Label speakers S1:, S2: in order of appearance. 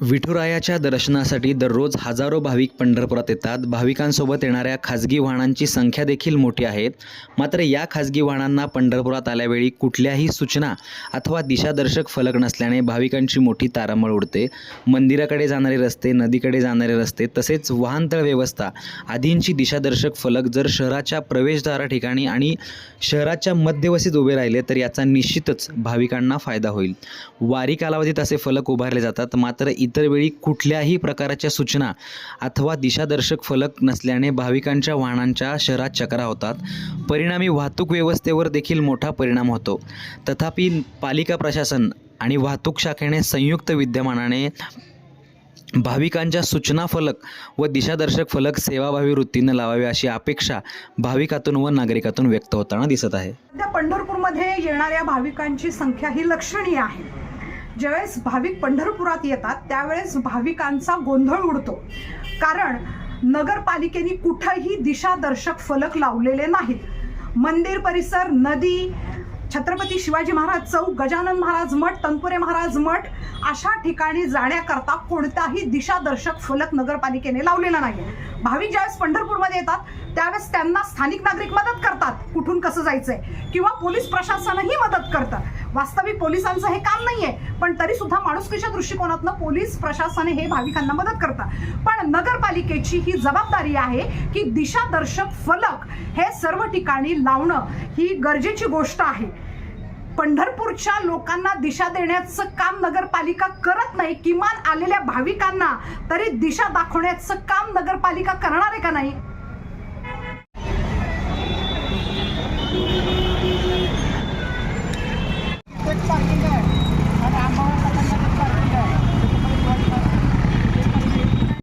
S1: विठुरायाच्या दर्शनासाठी दररोज हजारो भाविक पंढरपुरात येतात. भाविकांसोबत येणाऱ्या खाजगी वाहनांची संख्या देखील मोठी आहे. मात्र या खाजगी वाहनांना पंढरपुरात आल्यावेळी कुठल्याही सूचना अथवा दिशादर्शक फलक नसल्याने भाविकांची मोठी तारांबळ उडते. मंदिराकडे जाणारे रस्ते नदीकडे जाणारे रस्ते तसेच वाहनतळ व्यवस्था आदींची दिशादर्शक फलक जर शहराच्या प्रवेशद्वारा ठिकाणी आणि शहराच्या मध्यवसीत उभे राहिले तर याचा निश्चितच भाविकांना फायदा होईल. वारी कालावधीत असे फलक उभारले जातात. मात्र इतर वेळी कुठल्याही प्रकारच्या सूचना अथवा दिशादर्शक फलक नसल्याने भाविकांच्या वाहनांच्या शहरात चक्रा होतात. परिणामी वाहतूक व्यवस्थेवर देखील मोठा परिणाम होतो. तथापि पालिका प्रशासन आणि वाहतूक शाखेने संयुक्त विद्यमानाने भाविकांच्या सूचना फलक व दिशादर्शक फलक सेवाभावी वृत्तीनं लावावे अशी अपेक्षा भाविकातून व नागरिकातून व्यक्त होताना दिसत आहे.
S2: त्या पंढरपूरमध्ये येणाऱ्या भाविकांची संख्या ही लक्षणीय आहे. ज्यावेळेस भाविक पंढरपुरात येतात त्यावेळेस भाविकांचा गोंधळ उडतो. कारण नगरपालिकेने कुठंही दिशादर्शक फलक लावलेले नाहीत. मंदिर परिसर नदी छत्रपती शिवाजी महाराज चौक गजानन महाराज मठ तनपुरे महाराज मठ अशा ठिकाणी जाण्याकरता कोणताही दिशादर्शक फलक नगरपालिकेने लावलेला नाही भाविक ज्यावेळेस पंढरपूरमध्ये येतात त्यावेळेस त्यांना स्थानिक नागरिक मदत करतात कुठून कसं जायचंय? किंवा पोलीस प्रशासनही मदत करतं. वास्तविक पोलिसांचं हे काम नाहीये. पण तरी सुद्धा माणुसकीच्या दृष्टिकोनातनं पोलीस प्रशासन हे भाविकांना मदत करतात. पण नगरपालिकेची ही जबाबदारी आहे की दिशादर्शक फलक हे सर्व ठिकाणी लावणं ही गरजेची गोष्ट आहे. पंढरपूरच्या लोकांना दिशा देण्याचं काम नगरपालिका करत नाही किमान आलेल्या भाविकांना तरी दिशा दाखवण्याचं काम नगरपालिका करणार आहे का नाही?